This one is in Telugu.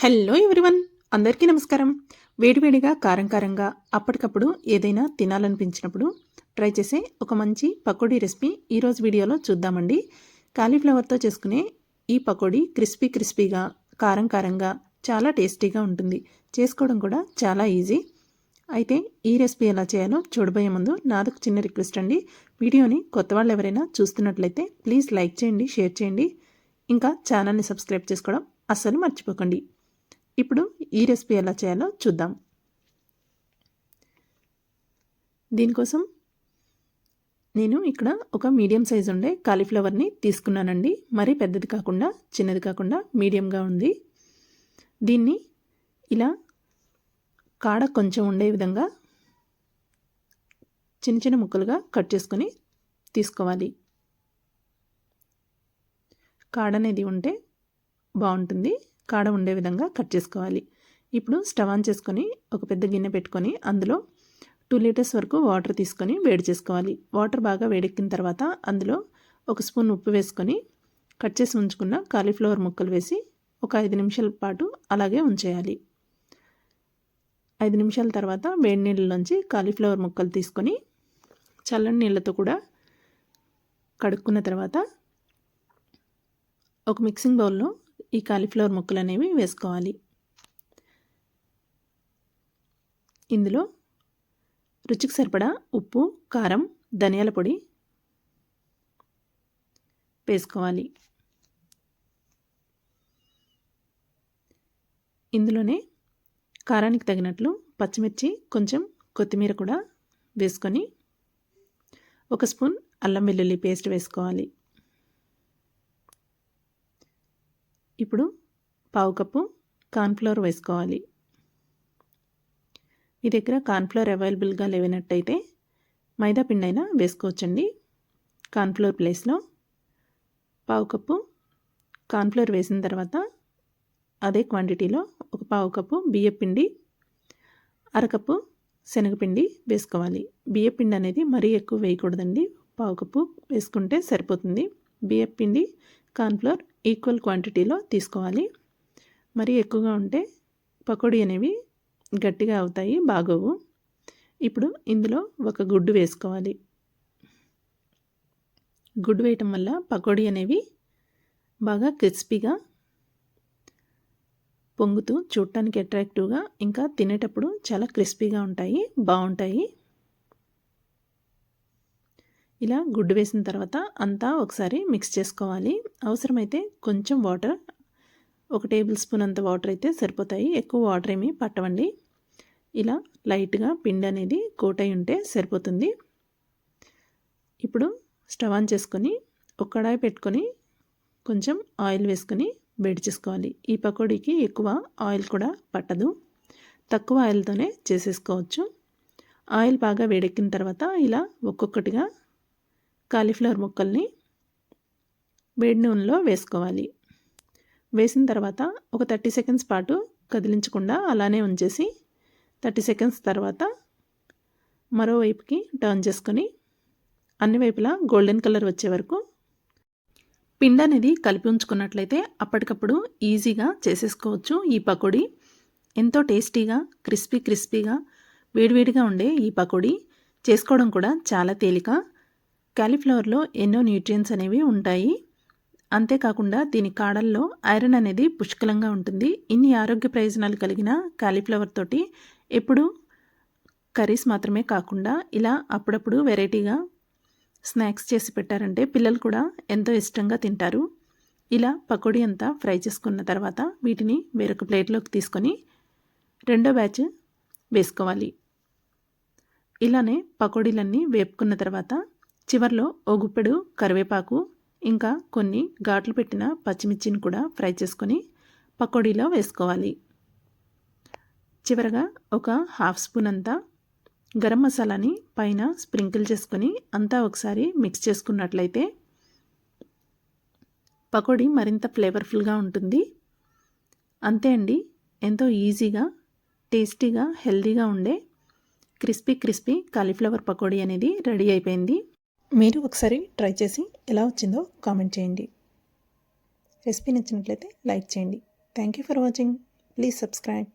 హలో ఎవ్రీవన్ అందరికీ నమస్కారం. వేడివేడిగా కారం కారంగా అప్పటికప్పుడు ఏదైనా తినాలనిపించినప్పుడు ట్రై చేసే ఒక మంచి పకోడీ రెసిపీ ఈరోజు వీడియోలో చూద్దామండి. కాలీఫ్లవర్తో చేసుకునే ఈ పకోడీ క్రిస్పీ క్రిస్పీగా కారం కారంగా చాలా టేస్టీగా ఉంటుంది. చేసుకోవడం కూడా చాలా ఈజీ. అయితే ఈ రెసిపీ ఎలా చేయాలో చూడబోయే ముందు నాదొక చిన్న రిక్వెస్ట్ అండి. వీడియోని కొత్త వాళ్ళు ఎవరైనా చూస్తున్నట్లయితే ప్లీజ్ లైక్ చేయండి షేర్ చేయండి. ఇంకా ఛానల్ని సబ్స్క్రైబ్ చేసుకోవడం అస్సలు మర్చిపోకండి. ఇప్పుడు ఈ రెసిపీ ఎలా చేయాలో చూద్దాం. దీనికోసం నేను ఇక్కడ ఒక మీడియం సైజు ఉండే కాలీఫ్లవర్ని తీసుకున్నానండి. మరీ పెద్దది కాకుండా చిన్నది కాకుండా మీడియంగా ఉంది. దీన్ని ఇలా కాడ కొంచెం ఉండే విధంగా చిన్న చిన్న ముక్కలుగా కట్ చేసుకొని తీసుకోవాలి. కాడ అనేది ఉంటే బాగుంటుంది. కాడ ఉండే విధంగా కట్ చేసుకోవాలి. ఇప్పుడు స్టవ్ ఆన్ చేసుకొని ఒక పెద్ద గిన్నె పెట్టుకొని అందులో టూ లీటర్స్ వరకు వాటర్ తీసుకొని వేడి చేసుకోవాలి. వాటర్ బాగా వేడెక్కిన తర్వాత అందులో ఒక స్పూన్ ఉప్పు వేసుకొని కట్ చేసి ఉంచుకున్న కాలీఫ్లవర్ ముక్కలు వేసి ఒక ఐదు నిమిషాల పాటు అలాగే ఉంచేయాలి. ఐదు నిమిషాల తర్వాత వేడి నీళ్ళలోంచి కాలీఫ్లవర్ ముక్కలు తీసుకొని చల్లని నీళ్ళతో కూడా కడుక్కున్న తర్వాత ఒక మిక్సింగ్ బౌల్లో ఈ కాలీఫ్లవర్ ముక్కలు అనేవి వేసుకోవాలి. ఇందులో రుచికి సరిపడా ఉప్పు కారం ధనియాల పొడి వేసుకోవాలి. ఇందులోనే కారానికి తగినట్లు పచ్చిమిర్చి కొంచెం కొత్తిమీర కూడా వేసుకొని ఒక స్పూన్ అల్లం వెల్లుల్లి పేస్ట్ వేసుకోవాలి. ఇప్పుడు పావు కప్పు కార్న్ఫ్లోర్ వేసుకోవాలి. మీ దగ్గర కార్న్ఫ్లోర్ అవైలబుల్గా లేవనట్టయితే మైదా పిండి అయినా వేసుకోవచ్చండి. కార్న్ఫ్లోర్ ప్లేస్లో పావు కప్పు కార్న్ఫ్లోర్ వేసిన తర్వాత అదే క్వాంటిటీలో ఒక పావు కప్పు బియ్యపిండి అరకప్పు శనగపిండి వేసుకోవాలి. బియ్యపిండి అనేది మరీ ఎక్కువ వేయకూడదండి. పావు కప్పు వేసుకుంటే సరిపోతుంది. బియ్యపిండి కార్న్ఫ్లోర్ ఈక్వల్ క్వాంటిటీలో తీసుకోవాలి. మరి ఎక్కువగా ఉంటే పకోడీ అనేవి గట్టిగా అవుతాయి బాగోవు. ఇప్పుడు ఇందులో ఒక గుడ్డు వేసుకోవాలి. గుడ్డు వేయటం వల్ల పకోడీ అనేవి బాగా క్రిస్పీగా పొంగుతూ చూడటానికి అట్రాక్టివ్గా ఇంకా తినేటప్పుడు చాలా క్రిస్పీగా ఉంటాయి బాగుంటాయి. ఇలా గుడ్డు వేసిన తర్వాత అంతా ఒకసారి మిక్స్ చేసుకోవాలి. అవసరమైతే కొంచెం వాటర్ ఒక టేబుల్ స్పూన్ అంత వాటర్ అయితే సరిపోతాయి. ఎక్కువ వాటర్ ఏమీ పట్టవండి. ఇలా లైట్గా పిండి అనేది కోట్ అయి ఉంటే సరిపోతుంది. ఇప్పుడు స్టవ్ ఆన్ చేసుకొని ఒక కడాయి పెట్టుకొని కొంచెం ఆయిల్ వేసుకొని వేడి చేసుకోవాలి. ఈ పకోడీకి ఎక్కువ ఆయిల్ కూడా పట్టదు. తక్కువ ఆయిల్తోనే చేసేసుకోవచ్చు. ఆయిల్ బాగా వేడెక్కిన తర్వాత ఇలా ఒక్కొక్కటిగా కాలీఫ్లవర్ ముక్కల్ని వేడి నూనెలో వేసుకోవాలి. వేసిన తర్వాత ఒక థర్టీ సెకండ్స్ పాటు కదిలించకుండా అలానే ఉంచేసి థర్టీ సెకండ్స్ తర్వాత మరోవైపుకి టర్న్ చేసుకొని అన్ని వైపులా గోల్డెన్ కలర్ వచ్చే వరకు పిండి అనేది కలిపి ఉంచుకున్నట్లయితే అప్పటికప్పుడు ఈజీగా చేసేసుకోవచ్చు ఈ పకోడీ. ఎంతో టేస్టీగా క్రిస్పీ క్రిస్పీగా వేడివేడిగా ఉండే ఈ పకోడీ చేసుకోవడం కూడా చాలా తేలిక. క్యాలీఫ్లవర్లో ఎన్నో న్యూట్రియన్స్ అనేవి ఉంటాయి. అంతేకాకుండా దీని కాడల్లో ఐరన్ అనేది పుష్కలంగా ఉంటుంది. ఇన్ని ఆరోగ్య ప్రయోజనాలు కలిగిన కాలీఫ్లవర్ తోటి ఎప్పుడు కర్రీస్ మాత్రమే కాకుండా ఇలా అప్పుడప్పుడు వెరైటీగా స్నాక్స్ చేసి పెట్టారంటే పిల్లలు కూడా ఎంతో ఇష్టంగా తింటారు. ఇలా పకోడీ అంతా ఫ్రై చేసుకున్న తర్వాత వీటిని వేరొక ప్లేట్లోకి తీసుకొని రెండో బ్యాచ్ వేసుకోవాలి. ఇలానే పకోడీలన్నీ వేపుకున్న తర్వాత చివర్లో ఓ గుప్పెడు కరివేపాకు ఇంకా కొన్ని ఘాట్లు పెట్టిన పచ్చిమిర్చిని కూడా ఫ్రై చేసుకొని పకోడీలో వేసుకోవాలి. చివరగా ఒక హాఫ్ స్పూన్ అంతా గరం మసాలాని పైన స్ప్రింకిల్ చేసుకొని అంతా ఒకసారి మిక్స్ చేసుకున్నట్లయితే పకోడీ మరింత ఫ్లేవర్ఫుల్గా ఉంటుంది. అంతే అండి ఎంతో ఈజీగా టేస్టీగా హెల్తీగా ఉండే క్రిస్పీ క్రిస్పీ కాలీఫ్లవర్ పకోడీ అనేది రెడీ అయిపోయింది. మీరు ఒకసారి ట్రై చేసి ఎలా వచ్చిందో కామెంట్ చేయండి. రెసిపీ నచ్చినట్లయితే లైక్ చేయండి. Thank you for watching please subscribe